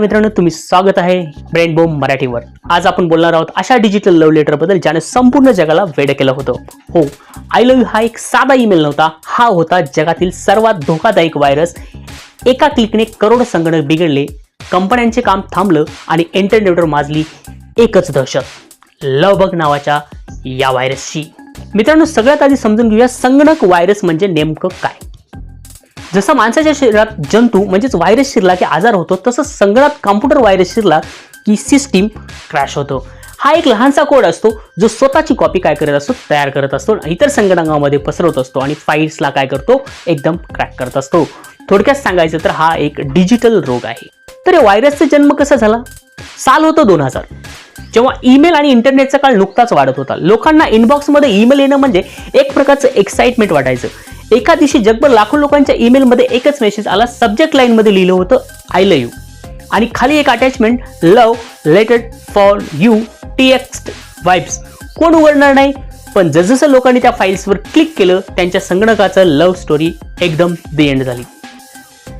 मित्रांनो तुम्ही स्वागत आहे ब्रेन बोम मराठीवर. आज आपण बोलणार आहोत अशा डिजिटल लव्ह लेटरबद्दल ज्याने संपूर्ण जगाला वेड केलं होतं. हो आय लव्ह यू हा एक साधा ईमेल नव्हता हा होता जगातील सर्वात धोकादायक व्हायरस एका क्लिकने करोड संगणक बिघडले कंपन्यांचे काम थांबलं आणि इंटरनेटवर माजली एकच दहशत लवबग नावाच्या या व्हायरसची मित्रांनो सगळ्यात आधी समजून घेऊया संगणक व्हायरस म्हणजे नेमकं काय. जसं माणसाच्या शरीरात जंतू म्हणजेच व्हायरस शिरला की आजार होतो तसं संगणात कॉम्प्युटर व्हायरस शिरला की सिस्टीम क्रॅश होतो. हा एक लहानसा कोड असतो जो स्वतःची कॉपी काय करत असतो तयार करत असतो आणि इतर संगणकामध्ये पसरवत असतो आणि फाईल्सला काय करतो एकदम क्रॅक करत असतो. थोडक्यात सांगायचं तर हा एक डिजिटल रोग आहे. तर या व्हायरसचा जन्म कसा झाला? साल होतं दोन हजार. जेव्हा ईमेल आणि इंटरनेटचा काळ नुकताच वाढत होता लोकांना इनबॉक्समध्ये ईमेल येणं म्हणजे एक प्रकारचं एक्साइटमेंट वाटायचं. एका दिवशी जगभर लाखो लोकांच्या ईमेलमध्ये एकच मेसेज आला. सब्जेक्ट लाईनमध्ये लिहिलं होतं आय लव यू आणि खाली एक attachment love letter for you T ext vibes कोण उघडणार नाही? पण जसजसं लोकांनी त्या फाईल्सवर क्लिक केलं त्यांच्या संगणकाचं लव्ह स्टोरी एकदम द एंड झाली.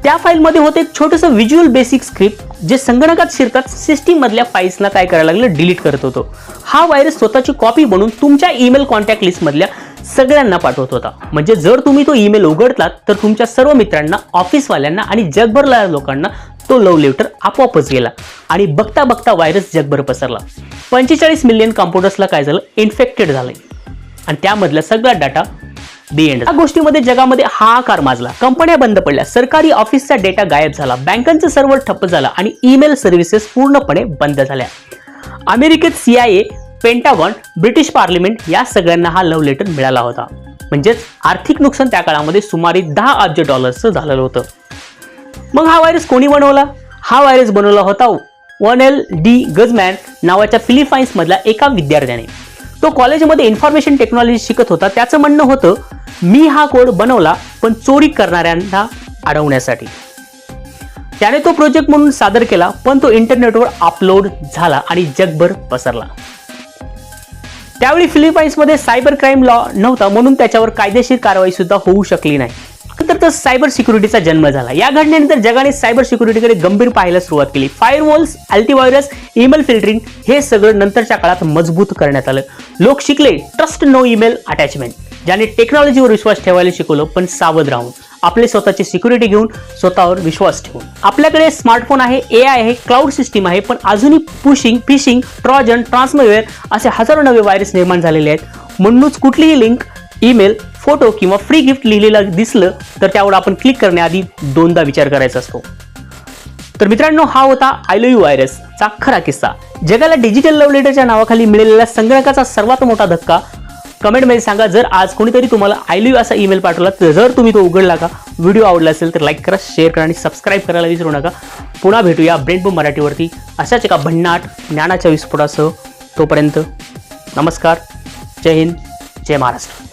त्या फाईलमध्ये होते एक छोटंसं व्हिज्युअल बेसिक स्क्रिप्ट जे संगणकात शिरतात सिस्टीम मधल्या फाईल्सना काय करायला लागलं डिलीट करत होतो. हा व्हायरस स्वतःची कॉपी बनवून तुमच्या ईमेल कॉन्टॅक्ट लिस्टमधल्या सगळ्यांना पाठवत होता. म्हणजे जर तुम्ही तो ईमेल उघडलात तर तुमच्या सर्व मित्रांना ऑफिसवाल्यांना आणि जगभरल्या लोकांना तो लव लेटर आपोआपच गेला आणि बघता बघता व्हायरस जगभर पसरला. पंचेचाळीस मिलियन कॉम्प्युटर्सला काय झालं? इन्फेक्टेड झालं. आणि त्यामधला सगळा डाटा दी एंड या गोष्टीमध्ये जगामध्ये हाहाकार माजला. कंपन्या बंद पडल्या. सरकारी ऑफिसचा डेटा गायब झाला. बँकांचं सर्व्हर ठप्प झाला आणि ईमेल सर्व्हिसेस पूर्णपणे बंद झाल्या. अमेरिकेत सीआयए पेंटागॉन ब्रिटिश पार्लिमेंट या सगळ्यांना हा लव्ह लेटर मिळाला होता. म्हणजेच आर्थिक नुकसान त्या काळामध्ये सुमारे दहा अब्ज डॉलर्सचं झालेलं होतं. मग हा व्हायरस कोणी बनवला? हा व्हायरस बनवला होता वन एल डी गजमॅन नावाच्या फिलिपाईन्स मधल्या एका विद्यार्थ्याने. तो कॉलेजमध्ये इन्फॉर्मेशन टेक्नॉलॉजी शिकत होता. त्याचं म्हणणं होतं मी हा कोड बनवला पण चोरी करणाऱ्यांना अडवण्यासाठी. त्याने तो प्रोजेक्ट म्हणून सादर केला पण तो इंटरनेटवर अपलोड झाला आणि जगभर पसरला. त्यावेळी फिलिपाईन्समध्ये सायबर क्राईम लॉ नव्हता म्हणून त्याच्यावर कायदेशीर कारवाई सुद्धा होऊ शकली नाही. तर सायबर सिक्युरिटीचा जन्म झाला. या घटनेनंतर जगाने सायबर सिक्युरिटीकडे गंभीर पाहायला सुरुवात केली. फायरवॉल्स अल्टीव्हायरस ईमेल फिल्टरिंग हे सगळं नंतरच्या काळात मजबूत करण्यात आलं. लोक शिकले ट्रस्ट नो ईमेल अटॅचमेंट ज्याने टेक्नॉलॉजीवर विश्वास ठेवायला शिकवलं पण सावध राहून. आपले स्वतःची सिक्युरिटी घेऊन स्वतःवर विश्वास ठेवून. आपल्याकडे स्मार्टफोन आहे ए आय आहे क्लाउड सिस्टीम आहे पण अजूनही पुशिंग फिशिंग ट्रॉजन ट्रान्समवेअर असे हजारो नवे व्हायरस निर्माण झालेले आहेत. म्हणूनच कुठलीही लिंक ईमेल फोटो किंवा फ्री गिफ्ट लिहिलेलं दिसलं तर त्यावर आपण क्लिक करण्याआधी दोनदा विचार करायचा असतो. तर मित्रांनो हा होता आय लव्ह यू व्हायरसचा खरा किस्सा. जगाला डिजिटल लव्ह लेटरच्या नावाखाली मिळालेला संगणकाचा सर्वात मोठा धक्का. कमेंटमध्ये सांगा जर आज कोणीतरी तुम्हाला आय लव्ह यू असा ईमेल पाठवला तर जर तुम्ही तो उघडला का व्हिडिओ आवडला असेल तर लाईक करा शेअर करा आणि सबस्क्राईब करायला विसरू नका. पुन्हा भेटूया ब्रेन मराठीवरती. अशाच एका भन्नाट ज्ञानाच्या विस्फोटासह तोपर्यंत नमस्कार. जय हिंद जय महाराष्ट्र.